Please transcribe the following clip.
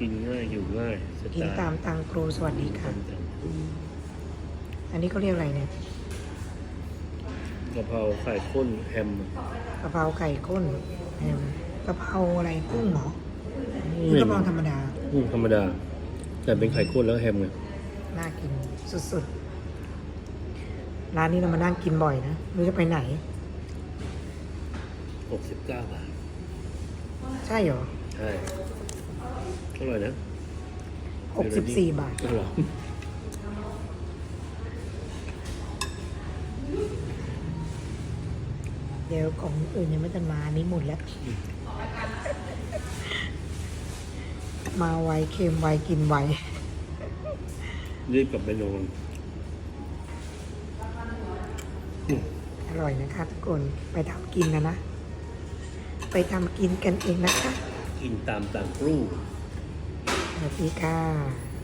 กินง่ายอยู่ง่ายสกินไล์ตามตังครูสวัสดีค่ะ อันนี้เขาเรียกอะไรเนี่ยกะเพราไข่ข้นแฮมกะเพราไก่ข้นแฮมกะเพราอะไรกุ้งเหรอหรือกะเพราธรรมดาอืมธรรมดา แต่เป็นไข่ข้นแล้วแฮมไงน่ากินสุดๆร้านนี้เรามานั่งกินบ่อยนะไม่รู้จะไปไหนหกสิบเก้าบาทใช่เหรอใช่ อร่อยนะหกสิบสี่บาทอร่อยเดี๋ยวของอื่นยังไม่ทันมาอันนี้หมดแล้ว มาไวเค็มไวกินไวรีบกลับไปนอนอร่อยนะคะทุกคนไปทำกินนะนะ ไปทำกินกันเองนะคะ กินตามต่างรูปส วัสดีค่ะ